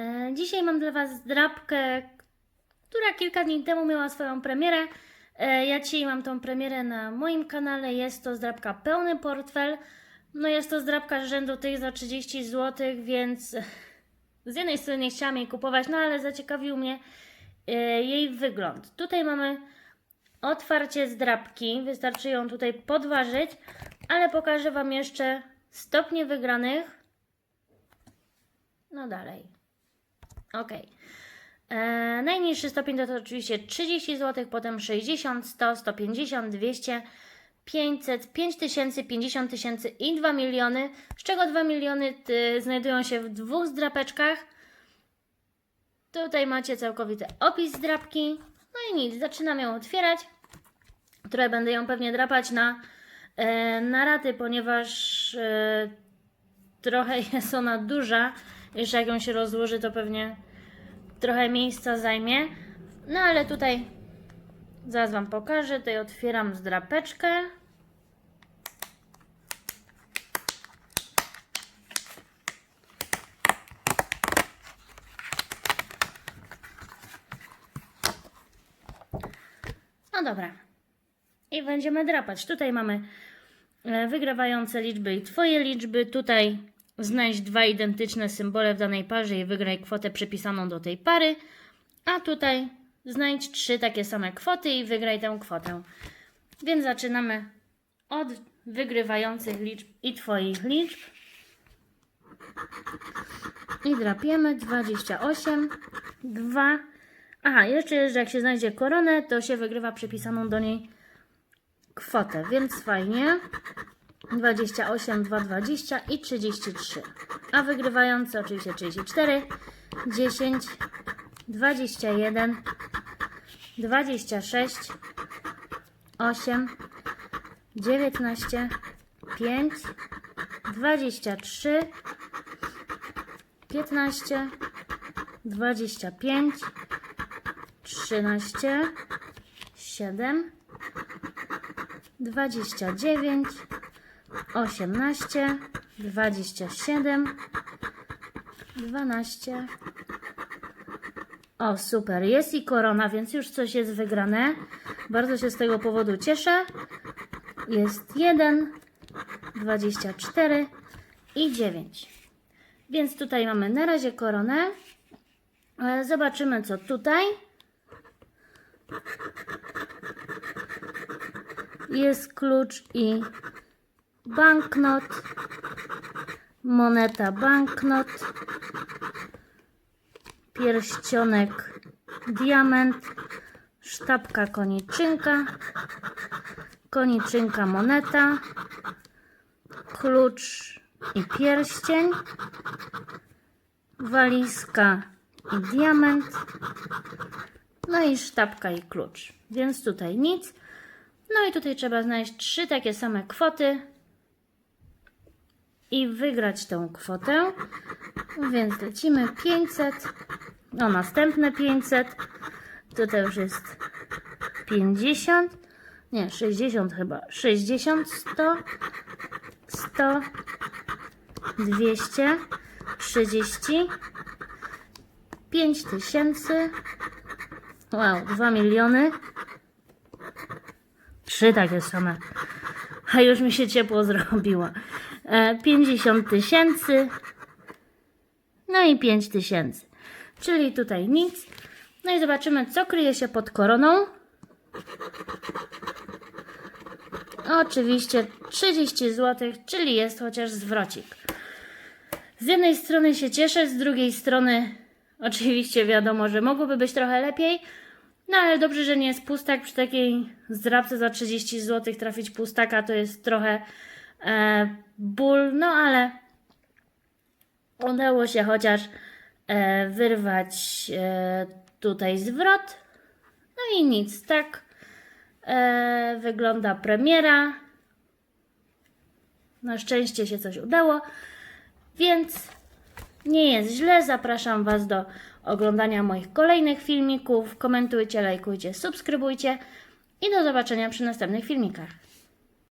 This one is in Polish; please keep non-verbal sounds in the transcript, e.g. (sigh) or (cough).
E, Dzisiaj mam dla Was zdrabkę, która kilka dni temu miała swoją premierę. E, Ja dzisiaj mam tą premierę na moim kanale. Jest to zdrabka pełny portfel. No jest to zdrabka rzędu tych za 30 zł, więc z jednej strony nie chciałam jej kupować, no ale zaciekawił mnie e, jej wygląd. Tutaj mamy otwarcie zdrabki. Wystarczy ją tutaj podważyć, ale pokażę Wam jeszcze stopnie wygranych. No dalej. Ok. E, najniższy stopień to, to oczywiście 30 zł, potem 60, 100, 150, 200, 500, 5000, 50 tysięcy i 2 miliony, z czego 2 miliony znajdują się w dwóch zdrapeczkach. Tutaj macie całkowity opis zdrapki. No i nic, zaczynam ją otwierać. Trochę będę ją pewnie drapać na, e, na raty, ponieważ e, trochę (laughs) jest ona duża. Jeszcze jak ją się rozłoży, to pewnie trochę miejsca zajmie. No ale tutaj zaraz Wam pokażę. Tutaj otwieram zdrapeczkę. No dobra. I będziemy drapać. Tutaj mamy e, wygrywające liczby i Twoje liczby. Tutaj znajdź dwa identyczne symbole w danej parze i wygraj kwotę przypisaną do tej pary. A tutaj znajdź trzy takie same kwoty i wygraj tę kwotę. Więc zaczynamy od wygrywających liczb i Twoich liczb. I drapiemy 28, 2. Aha, jeszcze, że jak się znajdzie koronę, to się wygrywa przypisaną do niej kwotę, więc fajnie. 28, 2, 20 i 33. A wygrywający oczywiście 34, 10, 21, 26, 8, 19, 5, 23, 15, 25, 13, 7, 29, 18, 27, 12. O, super, jest i korona, więc już coś jest wygrane. Bardzo się z tego powodu cieszę. Jest 1, 24 i 9. Więc tutaj mamy na razie koronę. E, Zobaczymy, co tutaj. Jest klucz i banknot, moneta banknot, pierścionek diament, sztabka koniczynka, koniczynka moneta, klucz i pierścień, walizka i diament, no i sztabka i klucz. Więc tutaj nic. No i tutaj trzeba znaleźć trzy takie same kwoty i wygrać tą kwotę. Więc lecimy 500, no następne 500, tutaj już jest 50, nie 60 chyba, 60, 100, 100, 200, 30, 5000, wow, 2 miliony, Trzy takie same. A już mi się ciepło zrobiło. E, 50 tysięcy. No i 5 tysięcy. Czyli tutaj nic. No i zobaczymy, co kryje się pod koroną. Oczywiście 30 zł, czyli jest chociaż zwrocik. Z jednej strony się cieszę, z drugiej strony (laughs) oczywiście wiadomo, że mogłoby być trochę lepiej. No ale dobrze, że nie jest pustak. Przy takiej zdrabce za 30 zł trafić pustaka to jest trochę e, udało się chociaż e, wyrwać e, tutaj zwrot. No i nic, tak e, wygląda premiera. Na szczęście się coś udało, więc nie jest źle. Zapraszam Was do oglądania moich kolejnych filmików. Komentujcie, lajkujcie, subskrybujcie i do zobaczenia przy następnych filmikach.